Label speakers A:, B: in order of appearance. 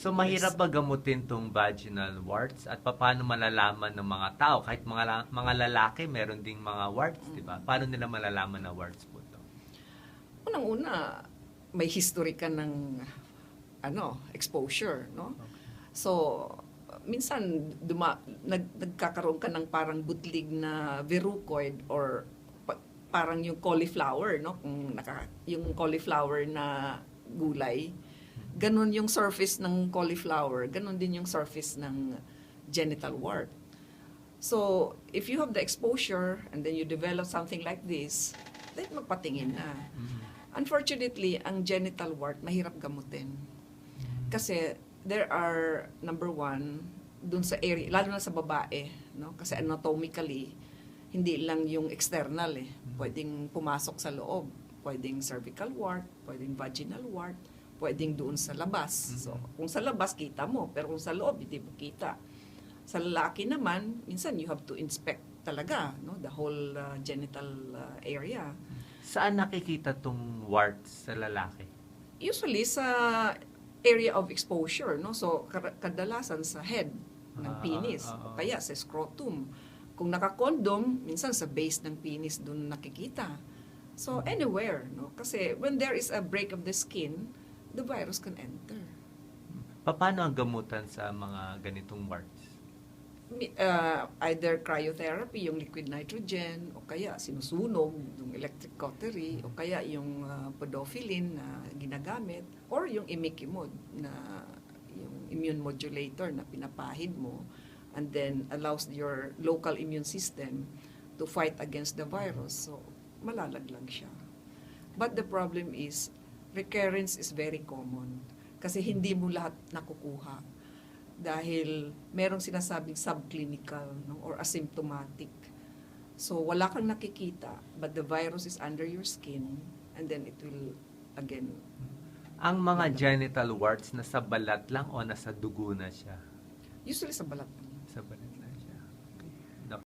A: So mahirap ba gamutin tong vaginal warts at paano malalaman ng mga tao kahit mga mga lalaki meron ding mga warts, 'di ba? Paano nila malalaman na warts po 'to?
B: Unang-una, may history ka ng ano, exposure, no? So, minsan duma, nag, nagkakaroon ka ng parang butlig na verrucoid or pa- parang yung cauliflower, no? Kung naka, yung cauliflower na gulay, ganun yung surface ng cauliflower, ganun din yung surface ng genital wart. So, if you have the exposure and then you develop something like this, then magpatingin na. Unfortunately, ang genital wart mahirap gamutin. Kasi there are, number one, dun sa area, lalo na sa babae, no? Kasi anatomically, hindi lang yung external eh. Pwedeng pumasok sa loob. Pwedeng cervical wart, pwedeng vaginal wart, pwedeng doon sa labas. So, kung sa labas, kita mo. Pero kung sa loob, hindi mo kita. Sa lalaki naman, minsan you have to inspect talaga, no? The whole uh, genital uh, area.
A: Saan nakikita tong warts sa lalaki?
B: usually sa area of exposure, no? So, kadalasan sa head ng
A: Ah,
B: penis
A: ah, ah.
B: o kaya sa scrotum. Kung naka-condom, minsan sa base ng penis doon nakikita. So, anywhere, no? Kasi when there is a break of the skin, the virus can enter.
A: Paano ang gamutan sa mga ganitong warts?
B: Uh, either cryotherapy, yung liquid nitrogen, o kaya sinusunog, yung electric cautery, o kaya yung uh, podophyllin na ginagamit, or yung imikimod na yung immune modulator na pinapahid mo and then allows your local immune system to fight against the virus. So, malalaglag siya. But the problem is, recurrence is very common. Kasi hindi mo lahat nakukuha dahil merong sinasabing subclinical no, or asymptomatic. So wala kang nakikita but the virus is under your skin and then it will again
A: Ang mga genital warts nasa balat lang o nasa dugo na siya?
B: usually sa balat.
A: Sa balat.